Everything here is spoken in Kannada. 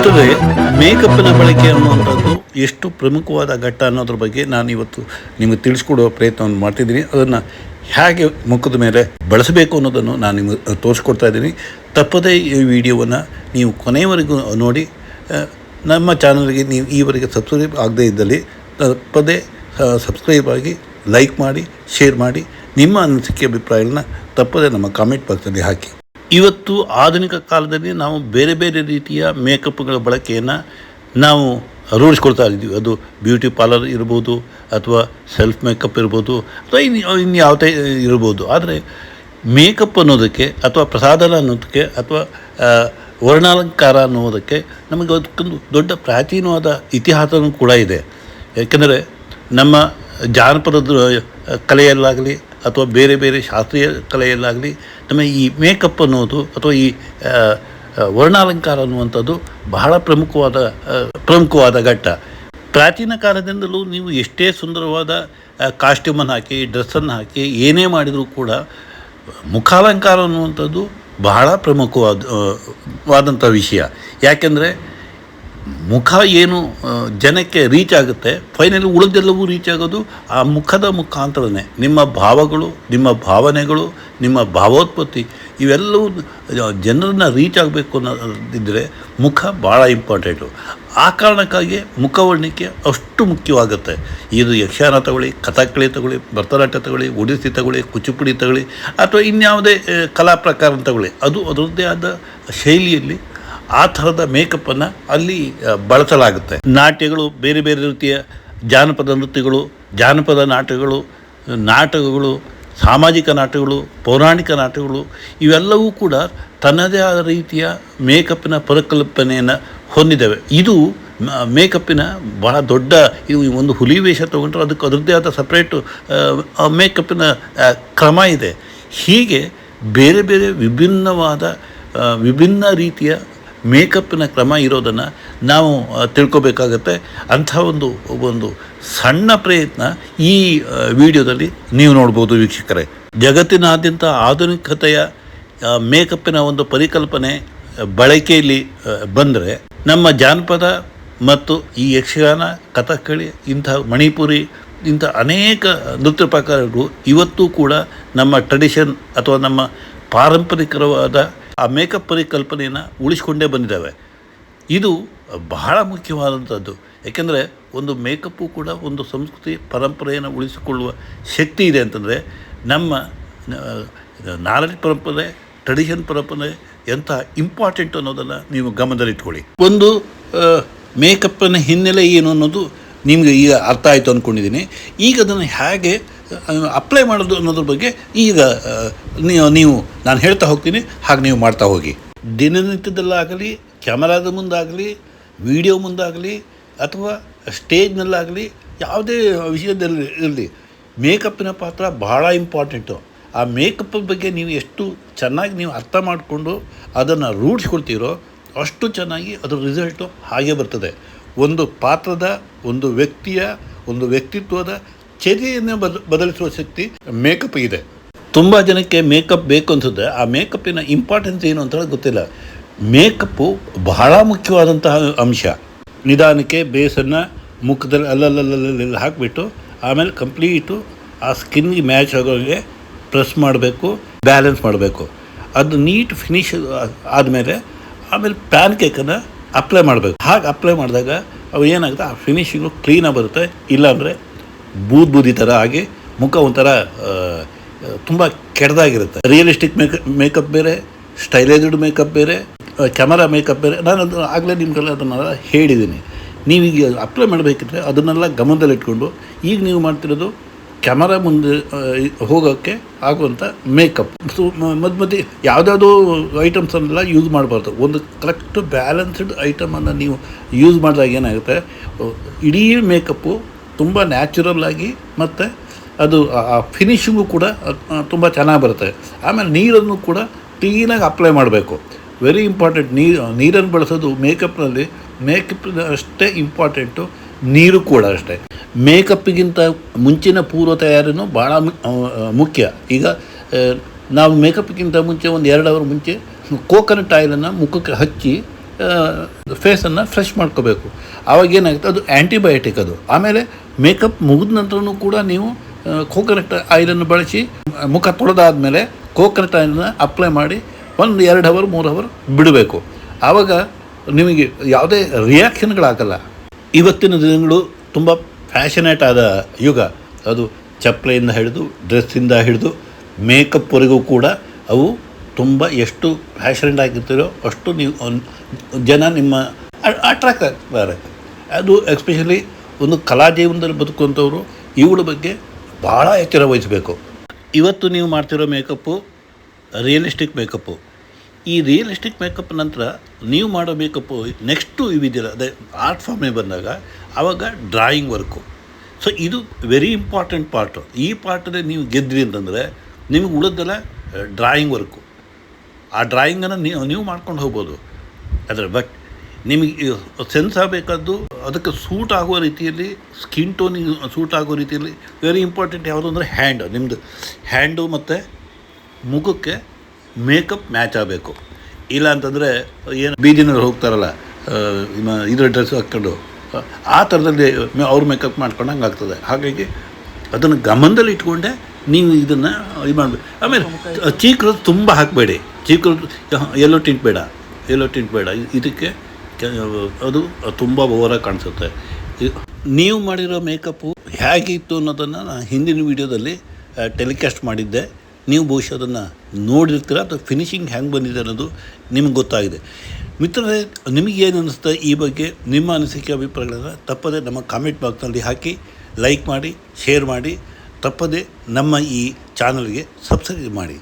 ಮಿತ್ರರೇ ಮೇಕಪ್ಪಿನ ಬಳಕೆ ಅನ್ನುವಂಥದ್ದು ಎಷ್ಟು ಪ್ರಮುಖವಾದ ಘಟ್ಟ ಅನ್ನೋದ್ರ ಬಗ್ಗೆ ನಾನು ಇವತ್ತು ನಿಮಗೆ ತಿಳಿಸ್ಕೊಡುವ ಪ್ರಯತ್ನವನ್ನು ಮಾಡ್ತಿದ್ದೀನಿ. ಅದನ್ನು ಹೇಗೆ ಮುಖದ ಮೇಲೆ ಬಳಸಬೇಕು ಅನ್ನೋದನ್ನು ನಾನು ನಿಮಗೆ ತೋರಿಸ್ಕೊಡ್ತಾ ಇದ್ದೀನಿ. ತಪ್ಪದೇ ಈ ವಿಡಿಯೋವನ್ನು ನೀವು ಕೊನೆಯವರೆಗೂ ನೋಡಿ ನಮ್ಮ ಚಾನಲ್ಗೆ ನೀವು ಈವರೆಗೆ ಸಬ್ಸ್ಕ್ರೈಬ್ ಆಗದೇ ಇದ್ದಲ್ಲಿ ತಪ್ಪದೇ ಸಬ್ಸ್ಕ್ರೈಬ್ ಆಗಿ ಲೈಕ್ ಮಾಡಿ, ಶೇರ್ ಮಾಡಿ, ನಿಮ್ಮ ಅನಿಸಿಕೆ, ಅಭಿಪ್ರಾಯಗಳನ್ನ ತಪ್ಪದೇ ನಮ್ಮ ಕಾಮೆಂಟ್ ಬಾಕ್ಸಲ್ಲಿ ಹಾಕಿ. ಇವತ್ತು ಆಧುನಿಕ ಕಾಲದಲ್ಲಿ ನಾವು ಬೇರೆ ಬೇರೆ ರೀತಿಯ ಮೇಕಪ್ಗಳ ಬಳಕೆಯನ್ನು ನಾವು ರೂಢಿಸ್ಕೊಳ್ತಾ ಇದ್ದೀವಿ. ಅದು ಬ್ಯೂಟಿ ಪಾರ್ಲರ್ ಇರ್ಬೋದು ಅಥವಾ ಸೆಲ್ಫ್ ಮೇಕಪ್ ಇರ್ಬೋದು ಅಥವಾ ಇನ್ನು ಇನ್ಯಾವುದೇ ಇರ್ಬೋದು. ಆದರೆ ಮೇಕಪ್ ಅನ್ನೋದಕ್ಕೆ ಅಥವಾ ಪ್ರಸಾದನ ಅನ್ನೋದಕ್ಕೆ ಅಥವಾ ವರ್ಣಾಲಂಕಾರ ಅನ್ನೋದಕ್ಕೆ ನಮಗೆ ಅದಕ್ಕೊಂದು ದೊಡ್ಡ ಪ್ರಾಚೀನವಾದ ಇತಿಹಾಸವೂ ಕೂಡ ಇದೆ. ಯಾಕೆಂದರೆ ನಮ್ಮ ಜಾನಪದ ಕಲೆಯಲ್ಲಾಗಲಿ ಅಥವಾ ಬೇರೆ ಬೇರೆ ಶಾಸ್ತ್ರೀಯ ಕಲೆಯಲ್ಲಾಗಲಿ ನಮಗೆ ಈ ಮೇಕಪ್ ಅನ್ನೋದು ಅಥವಾ ಈ ವರ್ಣಾಲಂಕಾರ ಅನ್ನುವಂಥದ್ದು ಬಹಳ ಪ್ರಮುಖವಾದ ಪ್ರಮುಖವಾದ ಘಟ್ಟ. ಪ್ರಾಚೀನ ಕಾಲದಿಂದಲೂ ನೀವು ಎಷ್ಟೇ ಸುಂದರವಾದ ಕಾಸ್ಟ್ಯೂಮನ್ನು ಹಾಕಿ, ಡ್ರೆಸ್ಸನ್ನು ಹಾಕಿ, ಏನೇ ಮಾಡಿದರೂ ಕೂಡ ಮುಖಾಲಂಕಾರ ಅನ್ನುವಂಥದ್ದು ಬಹಳ ಪ್ರಮುಖವಾದ ವಾದಂಥ ವಿಷಯ. ಯಾಕೆಂದರೆ ಮುಖ ಏನು ಜನಕ್ಕೆ ರೀಚ್ ಆಗುತ್ತೆ ಫೈನಲಿ ಉಳಿದೆಲ್ಲವೂ ರೀಚ್ ಆಗೋದು ಆ ಮುಖದ ಮುಖಾಂತರನೇ. ನಿಮ್ಮ ಭಾವಗಳು, ನಿಮ್ಮ ಭಾವನೆಗಳು, ನಿಮ್ಮ ಭಾವೋತ್ಪತ್ತಿ, ಇವೆಲ್ಲವೂ ಜನರನ್ನ ರೀಚ್ ಆಗಬೇಕು ಅನ್ನೋದಿದ್ದರೆ ಮುಖ ಭಾಳ ಇಂಪಾರ್ಟೆಂಟು ಆ ಕಾರಣಕ್ಕಾಗಿ ಮುಖವರ್ಣಿಕೆ ಅಷ್ಟು ಮುಖ್ಯವಾಗುತ್ತೆ. ಇದು ಯಕ್ಷಗಾನ ತಗೊಳ್ಳಿ ಕಥಕ್ಕಳಿ ತಗೊಳ್ಳಿ, ಭರತನಾಟ್ಯ ತಗೊಳ್ಳಿ ಒಡಿಸಿ ತಗೊಳ್ಳಿ, ಕುಚಿಪುಡಿ ತಗೊಳ್ಳಿ, ಅಥವಾ ಇನ್ಯಾವುದೇ ಕಲಾ ಪ್ರಕಾರ ತಗೊಳ್ಳಿ. ಅದು ಅದರದ್ದೇ ಆದ ಶೈಲಿಯಲ್ಲಿ ಆ ಥರದ ಮೇಕಪ್ಪನ್ನು ಅಲ್ಲಿ ಬಳಸಲಾಗುತ್ತೆ. ನಾಟ್ಯಗಳು ಬೇರೆ ಬೇರೆ ರೀತಿಯ ಜಾನಪದ ನೃತ್ಯಗಳು, ಜಾನಪದ ನಾಟಕಗಳು ನಾಟಕಗಳು, ಸಾಮಾಜಿಕ ನಾಟಕಗಳು, ಪೌರಾಣಿಕ ನಾಟಕಗಳು, ಇವೆಲ್ಲವೂ ಕೂಡ ತನ್ನದೇ ಆದ ರೀತಿಯ ಮೇಕಪ್ಪಿನ ಪರಿಕಲ್ಪನೆಯನ್ನು ಹೊಂದಿದ್ದಾವೆ. ಇದು ಮೇಕಪ್ಪಿನ ಬಹಳ ದೊಡ್ಡ, ಇದು ಒಂದು ಹುಲಿ ವೇಷ ತೊಗೊಂಡ್ರೆ ಅದಕ್ಕೆ ಅದರದ್ದೇ ಆದ ಸಪ್ರೇಟು ಮೇಕಪ್ಪಿನ ಕ್ರಮ ಇದೆ. ಹೀಗೆ ಬೇರೆ ಬೇರೆ ವಿಭಿನ್ನವಾದ ವಿಭಿನ್ನ ರೀತಿಯ ಮೇಕಪ್ಪಿನ ಕ್ರಮ ಇರೋದನ್ನು ನಾವು ತಿಳ್ಕೊಬೇಕಾಗತ್ತೆ. ಅಂಥ ಒಂದು ಒಂದು ಸಣ್ಣ ಪ್ರಯತ್ನ ಈ ವಿಡಿಯೋದಲ್ಲಿ ನೀವು ನೋಡ್ಬೋದು ವೀಕ್ಷಕರೇ. ಜಗತ್ತಿನಾದ್ಯಂತ ಆಧುನಿಕತೆಯ ಮೇಕಪ್ಪಿನ ಒಂದು ಪರಿಕಲ್ಪನೆ ಬಳಕೆಯಲ್ಲಿ ಬಂದರೆ ನಮ್ಮ ಜಾನಪದ ಮತ್ತು ಈ ಯಕ್ಷಗಾನ, ಕಥಕ್ಕಳಿ, ಇಂಥ ಮಣಿಪುರಿ, ಇಂಥ ಅನೇಕ ನೃತ್ಯ ಪ್ರಕಾರಗಳು ಇವತ್ತೂ ಕೂಡ ನಮ್ಮ ಟ್ರೆಡಿಷನ್ ಅಥವಾ ನಮ್ಮ ಪಾರಂಪರಿಕವಾದ ಆ ಮೇಕಪ್ ಪರಿಕಲ್ಪನೆಯನ್ನು ಉಳಿಸ್ಕೊಂಡೇ ಬಂದಿದ್ದಾವೆ. ಇದು ಬಹಳ ಮುಖ್ಯವಾದಂಥದ್ದು ಯಾಕೆಂದರೆ ಒಂದು ಮೇಕಪ್ಪು ಕೂಡ ಒಂದು ಸಂಸ್ಕೃತಿ ಪರಂಪರೆಯನ್ನು ಉಳಿಸಿಕೊಳ್ಳುವ ಶಕ್ತಿ ಇದೆ ಅಂತಂದರೆ ನಮ್ಮ ನಾಲೆಜ್ ಪರಂಪರೆ, ಟ್ರೆಡಿಷನ್ ಪರಂಪರೆ ಎಂಥ ಇಂಪಾರ್ಟೆಂಟ್ ಅನ್ನೋದನ್ನು ನೀವು ಗಮನದಲ್ಲಿಟ್ಕೊಳ್ಳಿ. ಒಂದು ಮೇಕಪ್ಪಿನ ಹಿನ್ನೆಲೆ ಏನು ಅನ್ನೋದು ನಿಮಗೆ ಈಗ ಅರ್ಥ ಆಯಿತು ಅಂದ್ಕೊಂಡಿದ್ದೀನಿ ಈಗ ಅದನ್ನು ಹೇಗೆ ಅಪ್ಲೈ ಮಾಡೋದು ಅನ್ನೋದ್ರ ಬಗ್ಗೆ ಈಗ ನೀವು ನಾನು ಹೇಳ್ತಾ ಹೋಗ್ತೀನಿ, ಹಾಗೆ ನೀವು ಮಾಡ್ತಾ ಹೋಗಿ. ದಿನನಿತ್ಯದಲ್ಲಾಗಲಿ, ಕ್ಯಾಮರಾದ ಮುಂದಾಗಲಿ, ವಿಡಿಯೋ ಮುಂದಾಗಲಿ, ಅಥವಾ ಸ್ಟೇಜ್ನಲ್ಲಾಗಲಿ, ಯಾವುದೇ ವಿಷಯದಲ್ಲಿ ಇರಲಿ, ಮೇಕಪ್ಪಿನ ಪಾತ್ರ ಬಹಳ ಇಂಪಾರ್ಟೆಂಟು. ಆ ಮೇಕಪ್ ಬಗ್ಗೆ ನೀವು ಎಷ್ಟು ಚೆನ್ನಾಗಿ ನೀವು ಅರ್ಥ ಮಾಡಿಕೊಂಡು ಅದನ್ನು ರೂಢಿಸ್ಕೊಳ್ತೀರೋ ಅಷ್ಟು ಚೆನ್ನಾಗಿ ಅದರ ರಿಸಲ್ಟು ಹಾಗೆ ಬರ್ತದೆ. ಒಂದು ಪಾತ್ರದ, ಒಂದು ವ್ಯಕ್ತಿಯ, ಒಂದು ವ್ಯಕ್ತಿತ್ವದ ಚರ್ಯೆಯನ್ನು ಬದ, ಬದಲಿಸುವ ಶಕ್ತಿ ಮೇಕಪ್ ಇದೆ. ತುಂಬ ಜನಕ್ಕೆ ಮೇಕಪ್ ಬೇಕು ಅನ್ಸುತ್ತೆ ಆ ಮೇಕಪ್ಪಿನ ಇಂಪಾರ್ಟೆನ್ಸ್ ಏನು ಅಂತ ಗೊತ್ತಿಲ್ಲ. ಮೇಕಪ್ಪು ಬಹಳ ಮುಖ್ಯವಾದಂತಹ ಅಂಶ. ನಿಧಾನಕ್ಕೆ ಬೇಸನ್ನು ಮುಖದಲ್ಲಿ ಅಲ್ಲಲ್ಲಲ್ಲಲ್ಲಿ ಹಾಕಿಬಿಟ್ಟು ಆಮೇಲೆ ಕಂಪ್ಲೀಟು ಆ ಸ್ಕಿನ್ಗೆ ಮ್ಯಾಚ್ ಆಗೋಂಗೆ ಪ್ರೆಸ್ ಮಾಡಬೇಕು ಬ್ಯಾಲೆನ್ಸ್ ಮಾಡಬೇಕು. ಅದು ನೀಟ್ ಫಿನಿಶ್ ಆದಮೇಲೆ ಆಮೇಲೆ ಪ್ಯಾನ್ ಕೇಕನ್ನು ಅಪ್ಲೈ ಮಾಡಬೇಕು. ಹಾಗೆ ಅಪ್ಲೈ ಮಾಡಿದಾಗ ಅವು ಏನಾಗುತ್ತೆ? ಆ ಫಿನಿಶಿಂಗು ಕ್ಲೀನಾಗಿ ಬರುತ್ತೆ. ಇಲ್ಲಾಂದರೆ ಬೂದ್ ಬೂದಿ ಥರ ಆಗಿ ಮುಖ ಒಂಥರ ತುಂಬ ಕೆಟ್ಟದಾಗಿರುತ್ತೆ ರಿಯಲಿಸ್ಟಿಕ್ ಮೇಕಪ್ ಮೇಕಪ್ ಬೇರೆ ಸ್ಟೈಲೈಸ್ಡ್ ಮೇಕಪ್ ಬೇರೆ ಕ್ಯಾಮರಾ ಮೇಕಪ್ ಬೇರೆ. ನಾನು ಅದು ಆಗಲೇ ನಿಮಗೆಲ್ಲ ಅದನ್ನೆಲ್ಲ ಹೇಳಿದ್ದೀನಿ ನೀವೀಗ ಅಪ್ಲೈ ಮಾಡಬೇಕಿದ್ರೆ ಅದನ್ನೆಲ್ಲ ಗಮನದಲ್ಲಿಟ್ಕೊಂಡು ಈಗ ನೀವು ಮಾಡ್ತಿರೋದು ಕ್ಯಾಮರಾ ಮುಂದೆ ಹೋಗೋಕ್ಕೆ ಆಗುವಂಥ ಮೇಕಪ್ ಸೊ ಮಧ್ಯ ಮಧ್ಯೆ ಯಾವುದಾದ್ರು ಐಟಮ್ಸನ್ನೆಲ್ಲ ಯೂಸ್ ಮಾಡಬಾರ್ದು. ಒಂದು ಕರೆಕ್ಟ್ ಬ್ಯಾಲೆನ್ಸ್ಡ್ ಐಟಮನ್ನು ನೀವು ಯೂಸ್ ಮಾಡಿದಾಗ ಏನಾಗುತ್ತೆ ಇಡೀ ಮೇಕಪ್ಪು ತುಂಬ ನ್ಯಾಚುರಲ್ ಆಗಿ ಮತ್ತು ಅದು ಆ ಫಿನಿಶಿಂಗು ಕೂಡ ತುಂಬ ಚೆನ್ನಾಗಿ ಬರುತ್ತೆ. ಆಮೇಲೆ ನೀರನ್ನು ಕೂಡ ಕ್ಲೀನಾಗಿ ಅಪ್ಲೈ ಮಾಡಬೇಕು. ವೆರಿ ಇಂಪಾರ್ಟೆಂಟ್ ನೀರು, ನೀರನ್ನು ಬಳಸೋದು ಮೇಕಪ್ನಲ್ಲಿ ಮೇಕಪ್ ಅಷ್ಟೇ ಇಂಪಾರ್ಟೆಂಟು ನೀರು ಕೂಡ ಅಷ್ಟೇ. ಮೇಕಪ್ಗಿಂತ ಮುಂಚಿನ ಪೂರ್ವ ತಯಾರಿನೂ ಭಾಳ ಮುಖ್ಯ. ಈಗ ನಾವು ಮೇಕಪ್ಗಿಂತ ಮುಂಚೆ ಒಂದು ಎರಡು ಅವರ್ ಮುಂಚೆ ಕೋಕೋನಟ್ ಆಯಿಲನ್ನು ಮುಖಕ್ಕೆ ಹಚ್ಚಿ ಫೇಸನ್ನು ಫ್ರೆಶ್ ಮಾಡ್ಕೋಬೇಕು. ಆವಾಗ ಏನಾಗುತ್ತೆ? ಅದು ಆ್ಯಂಟಿಬಯೋಟಿಕ್ ಅದು. ಆಮೇಲೆ ಮೇಕಪ್ ಮುಗಿದ ನಂತರನೂ ಕೂಡ ನೀವು ಕೋಕೋನಟ್ ಆಯಿಲನ್ನು ಬಳಸಿ, ಮುಖ ತೊಳೆದಾದ್ಮೇಲೆ ಕೋಕೋನಟ್ ಆಯಿಲನ್ನ ಅಪ್ಲೈ ಮಾಡಿ ಒಂದು ಎರಡು ಅವರ್ ಮೂರು ಅವರ್ ಬಿಡಬೇಕು. ಆವಾಗ ನಿಮಗೆ ಯಾವುದೇ ರಿಯಾಕ್ಷನ್ಗಳಾಗಲ್ಲ ಇವತ್ತಿನ ದಿನಗಳು ತುಂಬ ಫ್ಯಾಷನೇಟ್ ಆದ ಯುಗ. ಅದು ಚಪ್ಪಲೆಯಿಂದ ಹಿಡಿದು ಡ್ರೆಸ್ಸಿಂದ ಹಿಡಿದು ಮೇಕಪ್ವರೆಗೂ ಕೂಡ ಅವು ತುಂಬ ಎಷ್ಟು ಫ್ಯಾಷನೇಟ್ ಆಗಿರ್ತೀರೋ ಅಷ್ಟು ನೀವು ಜನ ನಿಮ್ಮ ಅಟ್ರಾಕ್ಟ್ ಆಗ್ತಾರೆ. ಅದು ಎಕ್ಸ್ಪೆಷಲಿ ಒಂದು ಕಲಾ ಜೀವನದಲ್ಲಿ ಬದುಕುವಂಥವ್ರು, ಇವುಗಳ ಬಗ್ಗೆ ಭಾಳ ಎಚ್ಚರ ವಹಿಸಬೇಕು. ಇವತ್ತು ನೀವು ಮಾಡ್ತಿರೋ ಮೇಕಪ್ಪು ರಿಯಲಿಸ್ಟಿಕ್ ಮೇಕಪ್ಪು. ಈ ರಿಯಲಿಸ್ಟಿಕ್ ಮೇಕಪ್ ನಂತರ ನೀವು ಮಾಡೋ ಮೇಕಪ್ಪು ನೆಕ್ಸ್ಟು ಇವಿದೆಯಲ್ಲ ಅದೇ ಆರ್ಟ್ ಫಾರ್ಮೇ ಬಂದಾಗ ಆವಾಗ ಡ್ರಾಯಿಂಗ್ ವರ್ಕು ಸೊ ಇದು ವೆರಿ ಇಂಪಾರ್ಟೆಂಟ್ ಪಾರ್ಟು ಈ ಪಾರ್ಟಲ್ಲಿ ನೀವು ಗೆದ್ರಿ ಅಂತಂದರೆ ನಿಮಗೆ ಉಳಿದೆಲ್ಲ ಡ್ರಾಯಿಂಗ್ ವರ್ಕು ಆ ಡ್ರಾಯಿಂಗನ್ನು ನೀವು ನೀವು ಮಾಡ್ಕೊಂಡು ಹೋಗ್ಬೋದು. ಅದರ ಬಟ್ ನಿಮಗೆ ಸೆನ್ಸ್ ಆಗಬೇಕಾದ್ದು ಅದಕ್ಕೆ ಸೂಟ್ ಆಗುವ ರೀತಿಯಲ್ಲಿ ಸ್ಕಿನ್ ಟೋನಿಗೆ ಸೂಟ್ ಆಗೋ ರೀತಿಯಲ್ಲಿ ವೆರಿ ಇಂಪಾರ್ಟೆಂಟ್ ಯಾವುದು ಅಂದರೆ ಹ್ಯಾಂಡ್ ನಿಮ್ಮದು ಹ್ಯಾಂಡು ಮತ್ತು ಮುಖಕ್ಕೆ ಮೇಕಪ್ ಮ್ಯಾಚ್ ಆಗಬೇಕು. ಇಲ್ಲ ಅಂತಂದರೆ ಏನು ಬೀದಿನಲ್ಲಿ ಹೋಗ್ತಾರಲ್ಲ ಇದರ ಡ್ರೆಸ್ ಹಾಕ್ಕೊಂಡು ಆ, ಥರದಲ್ಲಿ ಅವ್ರ ಮೇಕಪ್ ಮಾಡ್ಕೊಂಡಂಗೆ ಆಗ್ತದೆ. ಹಾಗಾಗಿ ಅದನ್ನು ಗಮನದಲ್ಲಿ ಇಟ್ಕೊಂಡೆ ನೀವು ಇದನ್ನು ಇದು ಮಾಡಬೇಕು ಆಮೇಲೆ ಚೀಕ್ರದ್ದು ತುಂಬ ಹಾಕಬೇಡಿ. ಚೀಕ್ರು ಎಲ್ಲೋ ಟಿಂಟ್ ಬೇಡ. ಎಲ್ಲೋ ಟಿಂಟ್ ಬೇಡ. ಇದಕ್ಕೆ ಅದು ತುಂಬ ಓವರಾಗಿ ಕಾಣಿಸುತ್ತೆ. ನೀವು ಮಾಡಿರೋ ಮೇಕಪ್ಪು ಹೇಗಿತ್ತು ಅನ್ನೋದನ್ನು ನಾನು ಹಿಂದಿನ ವೀಡಿಯೋದಲ್ಲಿ ಟೆಲಿಕಾಸ್ಟ್ ಮಾಡಿದ್ದೆ. ನೀವು ಬಹುಶಃ ಅದನ್ನು ನೋಡಿರ್ತೀರ ಅಥವಾ ಫಿನಿಶಿಂಗ್ ಹೆಂಗೆ ಬಂದಿದೆ ಅನ್ನೋದು ನಿಮ್ಗೆ ಗೊತ್ತಾಗಿದೆ. ಮಿತ್ರರೇ ನಿಮಗೇನು ಅನಿಸುತ್ತೆ ಈ ಬಗ್ಗೆ ನಿಮ್ಮ ಅನಿಸಿಕೆ, ಅಭಿಪ್ರಾಯಗಳನ್ನು ತಪ್ಪದೆ ನಮ್ಮ ಕಾಮೆಂಟ್ ಬಾಕ್ಸ್ನಲ್ಲಿ ಹಾಕಿ ಲೈಕ್ ಮಾಡಿ ಶೇರ್ ಮಾಡಿ, ತಪ್ಪದೆ ನಮ್ಮ ಈ ಚಾನಲ್ಗೆ ಸಬ್ಸ್ಕ್ರೈಬ್ ಮಾಡಿ.